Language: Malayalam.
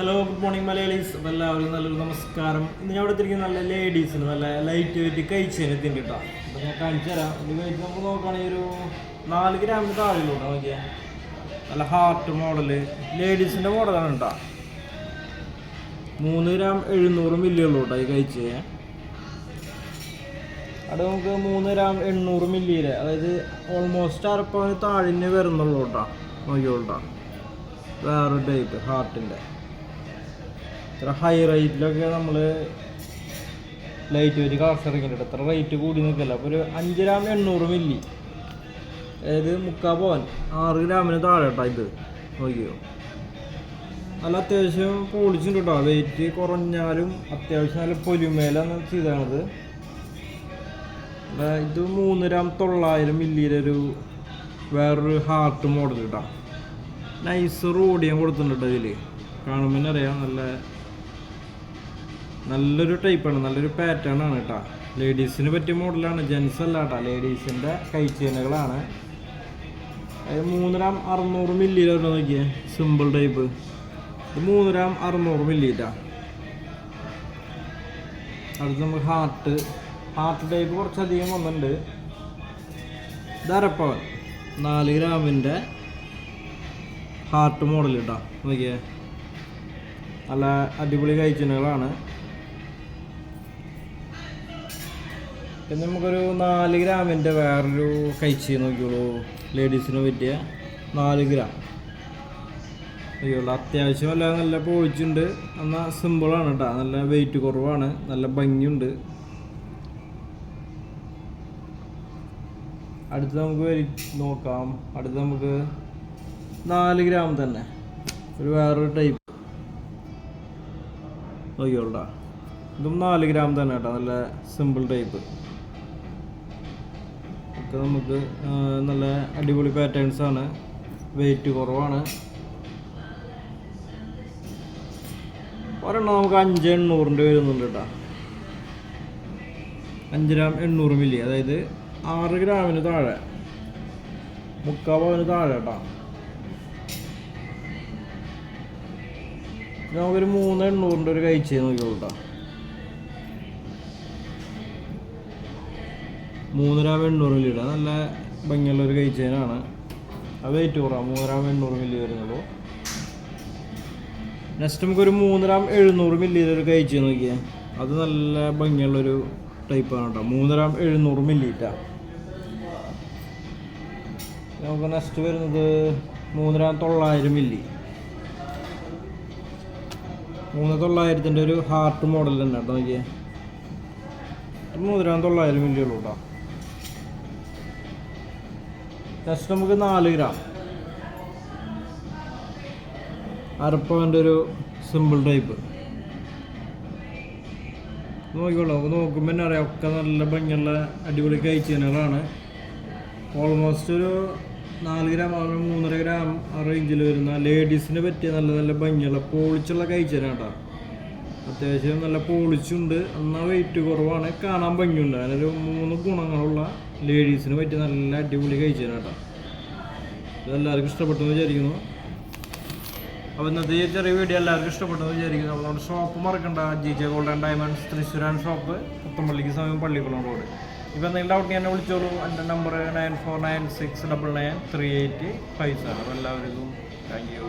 Hello good morning Malayalees. അപ്പോൾ എല്ലാവർക്കും നല്ലൊരു നമസ്കാരം. ഇന്ന് ഞാൻ ഇവിടെ തിരിക്കുന്ന നല്ല ലേഡീസിന് നല്ല ലൈറ്റ് വെയിറ്റ് കഴിച്ചതിന് കേട്ടോ അപ്പോൾ ഞാൻ കാണിച്ചു തരാം. ഇത് കഴിച്ച് നമുക്ക് നോക്കുകയാണെങ്കിൽ ഒരു നാല് ഗ്രാമിന് താഴെയുള്ളൂ നോക്കിയാൽ നല്ല ഹാർട്ട് മോഡൽ ലേഡീസിന്റെ മോഡലാണ് കേട്ടോ മൂന്ന് ഗ്രാം എഴുന്നൂറ് മില്ലി ഉള്ളൂ കേട്ടോ ഈ കഴിച്ച്. അവിടെ നമുക്ക് മൂന്ന് ഗ്രാം എണ്ണൂറ് മില്ലിയിലെ അതായത് ഓൾമോസ്റ്റ് അരപ്പവന് താഴെ വരുന്നുള്ളൂ കേട്ടോ നോക്കിയോട്ടോ വേറൊരു ടൈപ്പ് ഹാർട്ടിന്റെ ഇത്ര ഹൈ റേറ്റിലൊക്കെ നമ്മൾ ലൈറ്റ് വരി കളക്ഷൻ ഇറങ്ങിയിട്ടുണ്ട്. ഇത്ര റേറ്റ് കൂടി നിൽക്കില്ല? അപ്പോൾ ഒരു അഞ്ച് ഗ്രാം എണ്ണൂറ് മില്ലി അതായത് മുക്കാൽ പോവാൻ. ആറ് ഗ്രാമിന് താഴെ കേട്ടോ ഇത്. നോക്കിയോ നല്ല അത്യാവശ്യം പൊളിച്ചിട്ടുണ്ട് കേട്ടോ. വെയിറ്റ് കുറഞ്ഞാലും അത്യാവശ്യം നല്ല പൊലിമേലാണ് ചെയ്താണത് അല്ല, ഇത് മൂന്ന് ഗ്രാം തൊള്ളായിരം മില്ലിയുടെ ഒരു വേറൊരു ഹാർട്ട് മോഡൽ കേട്ടോ നൈസ് റോഡിയം കൊടുത്തിട്ടുണ്ട് കേട്ടോ ഇതിൽ കാണുമ്പോൾ അറിയാം. നല്ല നല്ലൊരു ടൈപ്പാണ് നല്ലൊരു പാറ്റേൺ ആണ് കേട്ടോ ലേഡീസിന് പറ്റിയ മോഡലാണ് ജെൻസ് അല്ല കേട്ടോ ലേഡീസിന്റെ കൈച്ചേനകളാണ് അത് മൂന്ന് ഗ്രാം അറുന്നൂറ് മില്ലിയിലാണ് നോക്കിയേ സിമ്പിൾ ടൈപ്പ് ഇത് മൂന്ന് ഗ്രാം അറുന്നൂറ് മില്ലിയിട്ടാ അടുത്ത് നമുക്ക് ഹാർട്ട് ഹാർട്ട് ടൈപ്പ് കുറച്ചധികം വന്നിട്ടുണ്ട്. ധരപ്പവൻ നാല് ഗ്രാമിന്റെ ഹാർട്ട് മോഡൽ കേട്ടോ നോക്കിയേ. നല്ല അടിപൊളി കഴിച്ചിനുകളാണ് പിന്നെ നമുക്കൊരു നാല് ഗ്രാമിന്റെ വേറൊരു കഴിച്ച് നോക്കിയോളൂ. ലേഡീസിന് പറ്റിയ നാല് ഗ്രാം. അയ്യോളൂ അത്യാവശ്യം അല്ല നല്ല പോയിച്ചുണ്ട് എന്നാൽ സിമ്പിളാണ് കേട്ടോ നല്ല വെയിറ്റ് കുറവാണ്. നല്ല ഭംഗിയുണ്ട്. അടുത്ത് നമുക്ക് നോക്കാം. അടുത്ത് നമുക്ക് നാല് ഗ്രാം തന്നെ. ഒരു വേറൊരു ടൈപ്പ് നോക്കിയോളാ ഇതും നാല് ഗ്രാം തന്നെ കേട്ടോ നല്ല സിമ്പിൾ ടൈപ്പ് ഒക്കെ നമുക്ക് നല്ല അടിപൊളി പാറ്റേൺസ് ആണ്. വെയിറ്റ് കുറവാണ്. ഒരെണ്ണം നമുക്ക് അഞ്ച് എണ്ണൂറിന്റെ വരുന്നുണ്ട് കേട്ടോ. അഞ്ച് ഗ്രാം എണ്ണൂറ് മില്ലി അതായത് ആറ് ഗ്രാമിന് താഴെ. മുക്കാൽ പവന് താഴെ കേട്ടോ. നമുക്കൊരു മൂന്ന് എണ്ണൂറിന്റെ ഒരു കഴിച്ച് നോക്കിയോളൂ കേട്ടോ. മൂന്ന് വെണ്ണൂറ് മില്ലി ഇടാം നല്ല ഭംഗിയുള്ള ഒരു കഴിച്ചതിനാണ് അത് വെയിറ്റ് കുറവാണ് മൂന്നര വെണ്ണൂറ് മില്ലി വരുന്നുള്ളൂ. നെക്സ്റ്റ് നമുക്കൊരു മൂന്നര എഴുന്നൂറ് മില്ലിയുടെ ഒരു കഴിച്ച് നോക്കിയാൽ അത് നല്ല ഭംഗിയുള്ളൊരു ടൈപ്പാണ് കേട്ടോ മൂന്നര എഴുന്നൂറ് മില്ലിട്ടാ നമുക്ക് നെക്സ്റ്റ് വരുന്നത് മൂന്നര തൊള്ളായിരം മില്ലി. മൂന്ന് തൊള്ളായിരത്തിന്റെ ഒരു ഹാർട്ട് മോഡൽ തന്നെ കേട്ടോ നോക്കിയാൽ മൂന്നര തൊള്ളായിരം മില്ലി ഉള്ളൂ കേട്ടോ നെക്സ്റ്റ് നമുക്ക് നാല് ഗ്രാം അരപ്പവന്റെ ഒരു സിമ്പിൾ ടൈപ്പ് നോക്കിക്കോളൂ നമുക്ക് നോക്കുമ്പോൾ തന്നെ അറിയാം ഒക്കെ നല്ല ഭംഗിയുള്ള അടിപൊളി കഴിച്ചതിനുകളാണ്. ഓൾമോസ്റ്റ് ഒരു നാല് ഗ്രാം ഒരു മൂന്നര ഗ്രാം ആ റേഞ്ചിൽ വരുന്ന ലേഡീസിന് പറ്റിയ നല്ല നല്ല ഭംഗിയുള്ള പോളിച്ചുള്ള കഴിച്ചതിനാണ് അത്യാവശ്യം നല്ല പോളിച്ചുണ്ട് എന്നാൽ വെയിറ്റ് കുറവാണ്. കാണാൻ ഭംഗിയുണ്ട്. അതിനൊരു മൂന്ന് ഗുണങ്ങളുള്ള ലേഡീസിന് പറ്റിയ നല്ല അടിപൊളി കഴിച്ചാണ് കേട്ടോ. ഇതെല്ലാവർക്കും ഇഷ്ടപ്പെട്ടെന്ന് വിചാരിക്കുന്നു. അപ്പോൾ ഇന്നത്തെ ഈ ചെറിയ വീഡിയോ എല്ലാവർക്കും ഇഷ്ടപ്പെട്ടെന്ന് വിചാരിക്കുന്നു. അപ്പോൾ നമ്മുടെ ഷോപ്പ് മറക്കണ്ട. ജി ജെ ഗോൾഡൻ ഡയമണ്ട്സ് തൃശ്ശൂരാൻ ഷോപ്പ് പുത്തമ്പള്ളിക്ക് സമയം പള്ളിക്കുളം റോഡ് ഇപ്പോൾ എന്തെങ്കിലും ഡൗട്ട് എന്നെ വിളിച്ചോളൂ. എന്റെ number nine four nine six double nine three eight five seven എല്ലാവർക്കും താങ്ക് യു